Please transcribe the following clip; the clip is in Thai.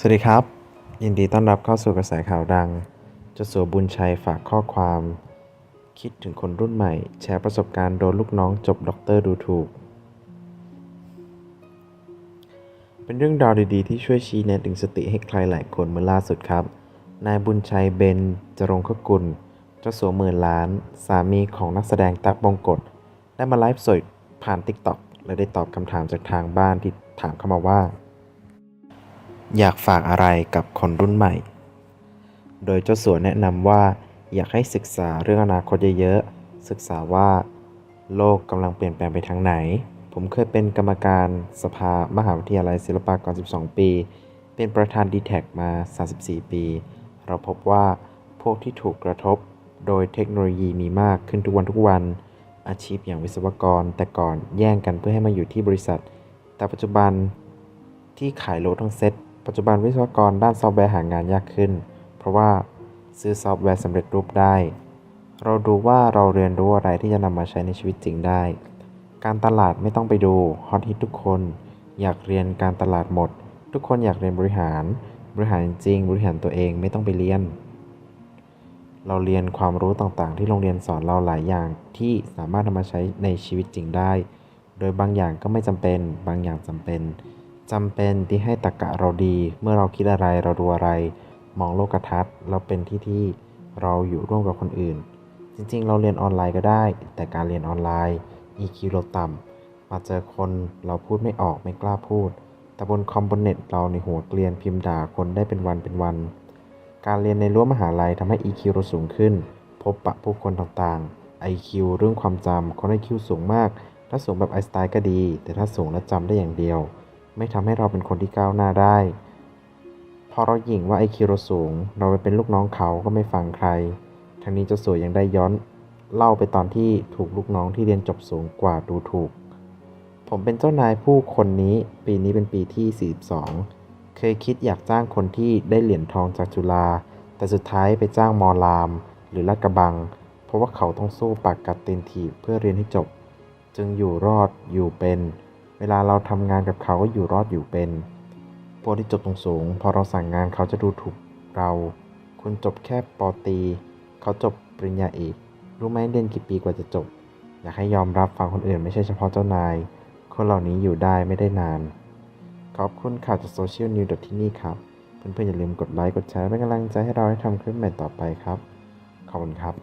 สวัสดีครับ ยินดีต้อนรับเข้าสู่กระแสข่าวดังเจสัวบุญชัยฝากข้อความ คิดถึงคนรุ่นใหม่ แชร์ประสบการณ์โดนลูกน้องจบด็อกเตอร์ดูถูก เป็นเรื่องราวดีๆ ที่ช่วยชี้แนะถึงสติให้ใครหลายคนเมื่อล่าสุดครับ นายบุญชัยเบนจรงคกุลเจ้าสัวหมื่นล้าน สามีของนักแสดงตั๊กบงกฎได้มาไลฟ์สดผ่านติ๊กต็อกและได้ตอบคำถามจากทางบ้านที่ถามเข้ามาว่า อยากฝากอะไรกับคนรุ่นใหม่ โดยเจ้าสัวแนะนำว่าอยากให้ศึกษาเรื่องอนาคตเยอะๆ ศึกษาว่า โลกกำลังเปลี่ยนแปลงไปทางไหน ผมเคยเป็นกรรมการสภามหาวิทยาลัยศิลปากร 12 ปี เป็นประธาน d t แทมา 34 ปี เราพบว่าพวกที่ถูกกระทบโดยเทคโนโลยีมีมากขึ้นทุกวันทุกวัน อาชีพอย่างวิศวกรแต่ก่อนแย่งกันเพื่อให้มาอยู่ที่บริษัท แต่ปัจจุบันที่ขายโลทั้งเซ็ต ปัจจุบันวิศวกรด้านซอฟต์แวร์หางานยากขึ้น เพราะว่าซื้อซอฟต์แวร์สำเร็จรูปได้ เราดูว่าเราเรียนรู้อะไรที่จะนำมาใช้ในชีวิตจริงได้ การตลาดไม่ต้องไปดูฮอตฮิตทุกคน อยากเรียนการตลาดหมด ทุกคนอยากเรียนบริหาร บริหารจริง บริหารตัวเองไม่ต้องไปเรียน เราเรียนความรู้ต่างๆ ที่โรงเรียนสอนเราหลายอย่างที่สามารถนำมาใช้ในชีวิตจริงได้ โดยบางอย่างก็ไม่จำเป็น บางอย่างจำเป็น จำเป็นที่ให้ตรรกะเราดี เมื่อเราคิดอะไรเราดูอะไร มองโลกทัศน์เราเป็นที่ที่เราอยู่ร่วมกับคนอื่น จริงๆ เราเรียนออนไลน์ก็ได้ แต่การเรียนออนไลน์ EQ เราต่ำมาเจอคนเราพูดไม่ออกไม่กล้าพูด แต่บนคอมบนเน็ตเราในหัวเกลียนพิมพ์ด่าคนได้เป็นวันเป็นวัน การเรียนในรั้วมหาลัยทำให้ EQ เราสูงขึ้น พบปะผู้คนต่างๆ IQ เรื่องความจำคน IQ สูงมาก ถ้าสูงแบบไอสไตน์ก็ดี แต่ถ้าสูงแล้วจำได้อย่างเดียว ไม่ทำให้เราเป็นคนที่ก้าวหน้าได้ พอเราหยิ่งว่า IQ เราสูง เราไปเป็นลูกน้องเขาก็ไม่ฟังใคร ทั้งนี้เจะสวยยังได้ย้อนเล่าไปตอนที่ถูกลูกน้องที่เรียนจบสูงกว่าดูถูก ผมเป็นเจ้านายผู้คนนี้ ปีนี้เป็นปีที่ 42 เคยคิดอยากจ้างคนที่ได้เหรียญทองจากจุฬา แต่สุดท้ายไปจ้างมอลาม หรือลาดกระบัง เพราะว่าเขาต้องสู้ปากกัดตีนถีบเพื่อเรียนให้จบ จึงอยู่รอดอยู่เป็น เวลาเราทำงานกับเขาก็อยู่รอดอยู่เป็นพวกที่จบตรงสูงๆพอเราสั่งงานเขาจะดูถูกเรา คุณจบแค่ปอตี เขาจบปริญญาเอกรู้ไหมเรียนกี่ปีกว่าจะจบ อยากให้ยอมรับฟังคนอื่นไม่ใช่เฉพาะเจ้านาย คนเหล่านี้อยู่ได้ไม่ได้นาน ขอบคุณข่าวจากโซเชียลนิวดที่นี่ครับ เพื่อนๆอย่าลืมกดไลค์กดแชร์เป็นกำลังใจให้เราให้ทำคลิปใหม่ต่อไปครับ ขอบคุณครับ